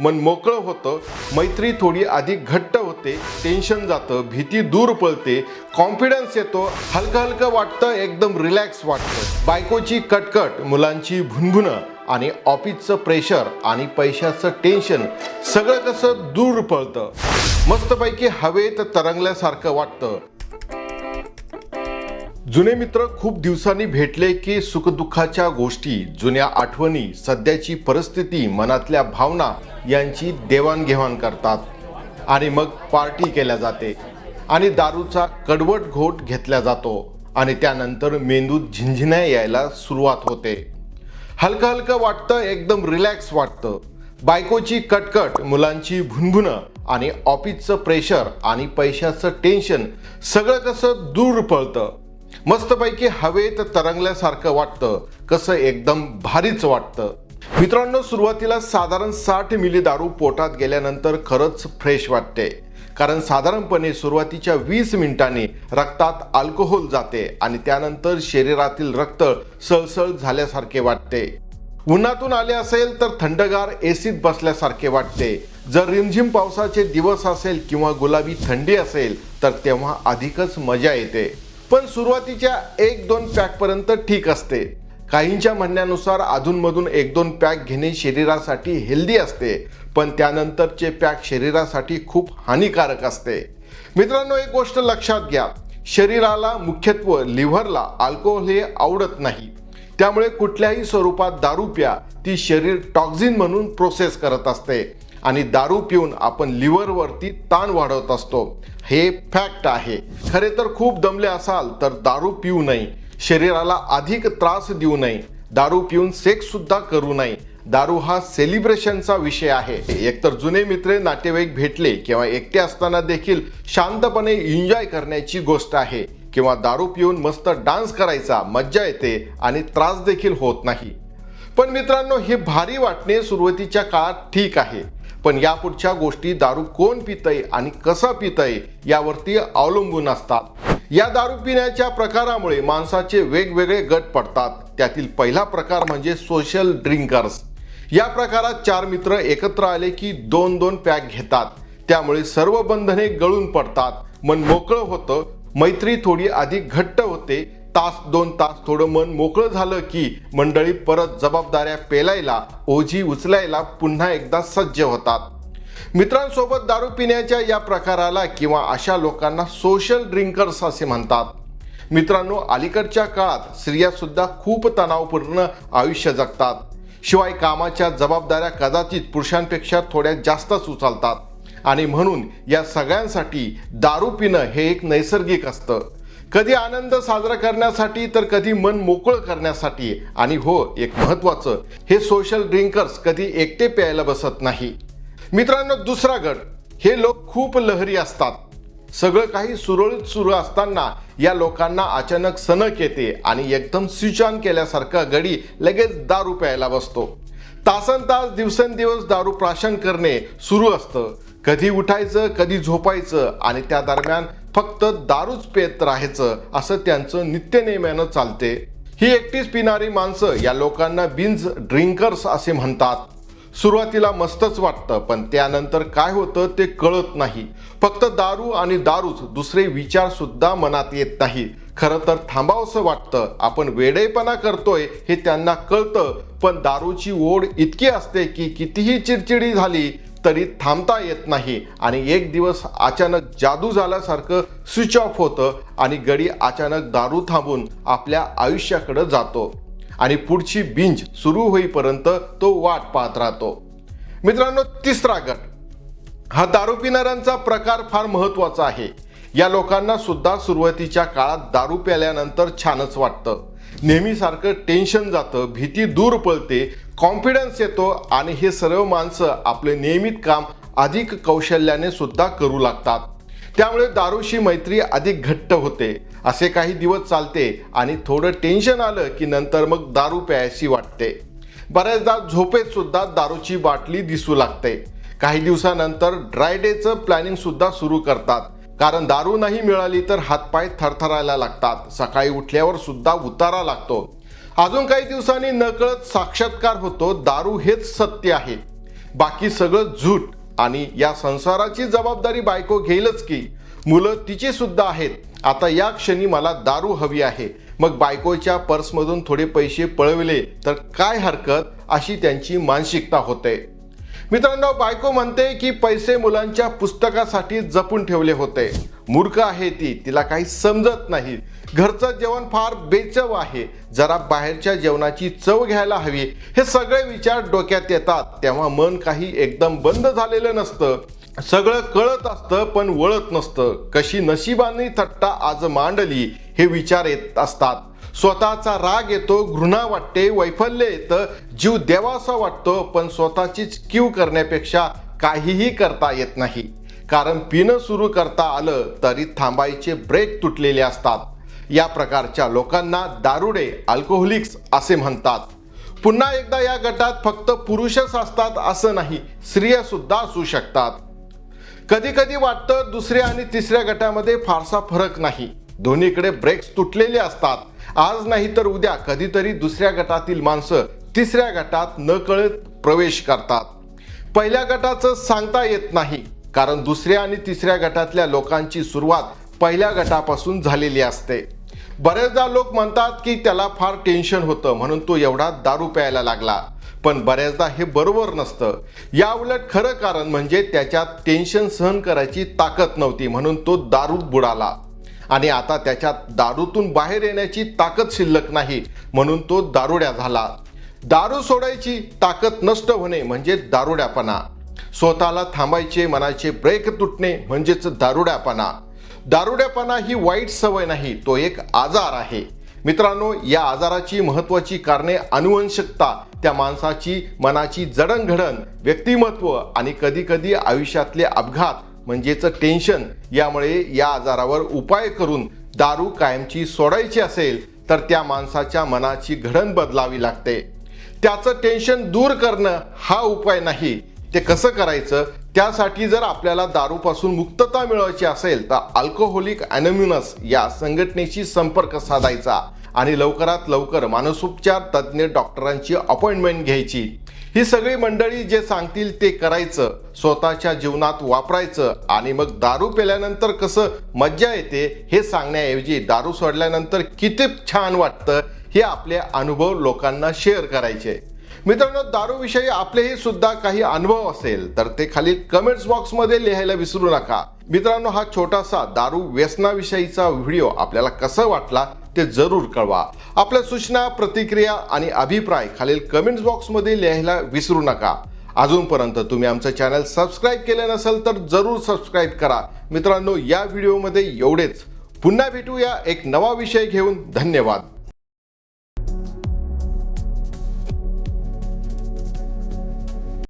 मन मोकळं होतं मैत्री थोडी अधिक घट्ट होते टेन्शन जातं भीती दूर पळते कॉन्फिडन्स येतो हलकं हलकं वाटतं एकदम रिलॅक्स वाटतं. बायकोची कटकट मुलांची भुनभुनं आणि ऑफिसचं प्रेशर आणि पैशाचं टेन्शन सगळं कसं दूर पळतं. मस्तपैकी हवेत तरंगल्यासारखं वाटतं. जुने मित्र खूप दिवसांनी भेटले की सुखदुःखाच्या गोष्टी जुन्या आठवणी सध्याची परिस्थिती मनातल्या भावना यांची देवाणघेवाण करतात. आणि मग पार्टी केल्या जाते. आणि दारूचा कडवट घोट घेतला जातो. आणि त्यानंतर मेंदूत झिंझिण्या यायला सुरुवात होते. हलकं हलकं वाटतं एकदम रिलॅक्स वाटतं. बायकोची कटकट मुलांची भुनभुनं आणि ऑफिसचं प्रेशर आणि पैशाचं टेन्शन सगळं कसं दूर पळतं. मस्तपैकी हवेत तरंगल्यासारखं वाटतं. कसं एकदम भारीच वाटतं. मित्रांनो सुरुवातीला साधारण साठ मिली दारू पोटात गेल्यानंतर खरंच फ्रेश वाटते. कारण साधारणपणे सुरुवातीच्या वीस मिनिटांनी रक्तात अल्कोहोल जाते आणि त्यानंतर शरीरातील रक्त सळसळ झाल्यासारखे वाटते. उन्हातून आले असेल तर थंडगार एसीत बसल्यासारखे वाटते. जर रिमझिम पावसाचे दिवस असेल किंवा गुलाबी थंडी असेल तर तेव्हा अधिकच मजा येते. पण सुरुवातीच्या एक दोन पॅकपर्यंत ठीक असते. काहींच्या म्हणण्यानुसार अधूनमधून एक दोन पॅक घेणे शरीरासाठी हेल्दी असते पण त्यानंतरचे पॅक शरीरासाठी खूप हानिकारक असते. मित्रांनो एक गोष्ट लक्षात घ्या. शरीराला मुख्यत्व लिव्हरला अल्कोहोल हे आवडत नाही. त्यामुळे कुठल्याही स्वरूपात दारू प्या. ती शरीर टॉक्झिन म्हणून प्रोसेस करत असते. आणि दारू पिऊन आपण लिव्हरवरती ताण वाढवत असतो. हे फॅक्ट आहे. खरे तर खूप दमले असाल तर दारू पिऊ नये. शरीराला अधिक त्रास देऊ नये. दारू पिऊन सेक्स सुद्धा करू नये. दारू हा सेलिब्रेशनचा विषय आहे. एकतर जुने मित्र नातेवाईक भेटले किंवा एकटे असताना देखील शांतपणे एन्जॉय करण्याची गोष्ट आहे. किंवा दारू पिऊन मस्त डान्स करायचा मज्जा येते आणि त्रास देखील होत नाही. पण मित्रांनो हे भारी वाटणे सुरुवातीच्या काळात ठीक आहे. पण यापुढच्या गोष्टी दारू कोण पितय आणि कसा पितय यावरती अवलंबून असतात. या दारू पिण्याच्या प्रकारामुळे माणसाचे वेगवेगळे गट पडतात. त्यातील पहिला प्रकार म्हणजे सोशल ड्रिंकर्स या प्रकारात चार मित्र एकत्र आले की दोन दोन पॅक घेतात. त्यामुळे सर्व बंधने गळून पडतात. मन मोकळं होतं. मैत्री थोडी अधिक घट्ट होते. तास दोन तास थोडं मन मोकळं झालं की मंडळी परत जबाबदाऱ्या पेलायला ओझी उचलायला पुन्हा एकदा सज्ज होतात. मित्रांसोबत दारू पिण्याच्या या प्रकाराला किंवा अशा लोकांना सोशल ड्रिंकर्स असे म्हणतात. मित्रांनो अलीकडच्या काळात स्त्रिया सुद्धा खूप तणावपूर्ण आयुष्य जगतात. शिवाय कामाच्या जबाबदाऱ्या कदाचित पुरुषांपेक्षा थोड्या जास्तच उचलतात. आणि म्हणून या सगळ्यांसाठी दारू पिणं हे एक नैसर्गिक असतं. कधी आनंद साजरा करण्यासाठी तर कधी मन मोकळं करण्यासाठी. आणि हो एक महत्वाचं हे सोशल ड्रिंकर्स कधी एकटे प्यायला बसत नाही. मित्रांनो दुसरा गट हे लोक खूप लहरी असतात. सगळं काही सुरळीत सुरू असताना या लोकांना अचानक सनक येते आणि एकदम स्विच ऑन केल्यासारखा गडी लगेच दारू प्यायला बसतो. तासन तास दिवसेंदिवस दारू प्राशन करणे सुरू असतं. कधी उठायचं कधी झोपायचं आणि त्या दरम्यान फक्त दारूच पेत राहायचं असं त्यांचं नित्यनेम्यानं चालते. ही एकटीच पिणारी माणसं या लोकांना बिन्स ड्रिंकर्स असे म्हणतात. सुरुवातीला मस्तच वाटतं पण त्यानंतर काय होतं ते कळत नाही. फक्त दारू आणि दारूच दुसरे विचार सुद्धा मनात येत नाही. खरं तर थांबावंसं वाटतं आपण वेडेपणा करतोय हे त्यांना कळतं पण दारूची ओढ इतकी असते की कितीही चिडचिडी झाली तरी थांबता येत नाही. आणि एक दिवस अचानक जादू झाल्यासारखं स्विच ऑफ होतं आणि गडी अचानक दारू थांबून आपल्या आयुष्याकडं जातो. आणि पुढची बिंज सुरू होईपर्यंत तो वाट पाहत राहतो. मित्रांनो तिसरा गट. हा दारू पिणाऱ्यांचा प्रकार फार महत्त्वाचा आहे. या लोकांना सुद्धा सुरुवातीच्या काळात दारू प्याल्यानंतर छानच वाटतं. नेहमीसारखं टेन्शन जातं भीती दूर पळते कॉन्फिडन्स येतो आणि हे सर्व माणसं आपले नियमित काम अधिक कौशल्याने सुद्धा करू लागतात. त्यामुळे दारूशी मैत्री अधिक घट्ट होते. असे काही दिवस चालते आणि थोडं टेन्शन आलं की नंतर मग दारू प्यायची वाटते. बऱ्याचदा झोपेत सुद्धा दारूची बाटली दिसू लागते. काही दिवसानंतर ड्राय डेचं प्लॅनिंग सुद्धा सुरू करतात. कारण दारू नाही मिळाली तर हातपाय थरथरायला लागतात. सकाळी उठल्यावर सुद्धा उतारा लागतो. अजून काही दिवसांनी नकळत साक्षात्कार होतो. दारू हेच सत्य आहे. बाकी सगळं झूट आणि या संसाराची जबाबदारी बायको घेईलच की. मुलं तिची सुद्धा आहेत. आता या क्षणी मला दारू हवी आहे. मग बायकोच्या पर्समधून थोडे पैसे पळविले तर काय हरकत? अशी त्यांची मानसिकता होते. मित्रांनो बायको म्हणते की पैसे मुलांच्या पुस्तकासाठी जपून ठेवले होते. मूर्ख आहे ती तिला काही समजत नाही. घरचं जेवण फार बेचव आहे. जरा बाहेरच्या जेवणाची चव घ्यायला हवी. हे सगळे विचार डोक्यात येतात. तेव्हा मन काही एकदम बंद झालेलं नसतं. सगळं कळत असतं पण वळत नसतं. कशी नशिबाने थट्टा आज मांडली हे विचार येत असतात. स्वतःचा राग येतो घृणा वाटते वैफल्य येतं जीव देवासा वाटतो पण स्वतःचीच कीव करण्यापेक्षा काहीही करता येत नाही. कारण पिणं सुरू करता आलं तरी थांबायचे ब्रेक तुटलेले असतात. या प्रकारच्या लोकांना दारुडे अल्कोहोलिक्स असे म्हणतात. पुन्हा एकदा या गटात फक्त पुरुषच असतात असं नाही स्त्रिया सुद्धा असू शकतात. कधी कधी वाटतं दुसऱ्या आणि तिसऱ्या गटामध्ये फारसा फरक नाही. दोन्हीकडे ब्रेक्स तुटलेले असतात. आज नाही तर उद्या कधीतरी दुसऱ्या गटातील माणसं तिसऱ्या गटात न कळत प्रवेश करतात. पहिल्या गटाचं सांगता येत नाही कारण दुसऱ्या आणि तिसऱ्या गटातल्या लोकांची सुरुवात पहिल्या गटापासून झालेली असते. बरेचदा लोक म्हणतात की त्याला फार टेन्शन होतं म्हणून तो एवढा दारू प्यायला लागला. पण बऱ्याचदा हे बरोबर नसतं. या उलट खरं कारण म्हणजे त्याच्यात टेन्शन सहन करायची ताकद नव्हती म्हणून तो दारूत बुडाला. आणि आता त्याच्यात दारूतून बाहेर येण्याची ताकद शिल्लक नाही म्हणून तो दारुड्या झाला. दारू सोडायची ताकद नष्ट होणे म्हणजे दारुड्यापणा. स्वतःला थांबायचे मनाचे ब्रेक तुटणे म्हणजेच दारुड्यापणा. दारुड्यापणा ही वाईट सवय नाही तो एक आजार आहे. मित्रांनो या आजाराची महत्वाची कारणे अनुवंशिकता त्या माणसाची मनाची जडणघडण व्यक्तिमत्व आणि कधीकधी आयुष्यातले अपघात म्हणजेच टेन्शन यामुळे या आजारावर उपाय करून दारू कायमची सोडायची असेल तर त्या माणसाच्या मनाची घडण बदलावी लागते. त्याचं टेन्शन दूर करणं हा उपाय नाही. ते कसं करायचं? त्यासाठी जर आपल्याला दारूपासून मुक्तता मिळवायची असेल तर अल्कोहोलिक अॅनोम्युनस या संघटनेशी संपर्क साधायचा आणि लवकरात लवकर मानसोपचार तज्ज्ञ डॉक्टरांची अपॉइंटमेंट घ्यायची. ही सगळी मंडळी जे सांगतील ते करायचं स्वतःच्या जीवनात वापरायचं आणि मग दारू पेल्यानंतर कसं मज्जा येते हे सांगण्याऐवजी दारू सोडल्यानंतर किती छान वाटतं हे आपले अनुभव लोकांना शेअर करायचे. मित्रांनो दारूविषयी आपलेही सुद्धा काही अनुभव असेल तर ते खाली कमेंट्स बॉक्समध्ये लिहायला विसरू नका. मित्रांनो हा छोटासा दारू व्यसनाविषयीचा व्हिडिओ आपल्याला कसा वाटला ते जरूर कळवा. आपल्या सूचना प्रतिक्रिया आणि अभिप्राय खालील कमेंट्स बॉक्समध्ये लिहायला विसरू नका. अजूनपर्यंत तुम्ही आमचं चॅनल सबस्क्राईब केलं नसेल तर जरूर सबस्क्राईब करा. मित्रांनो या व्हिडिओमध्ये एवढेच. पुन्हा भेटूया एक नवा विषय घेऊन. धन्यवाद.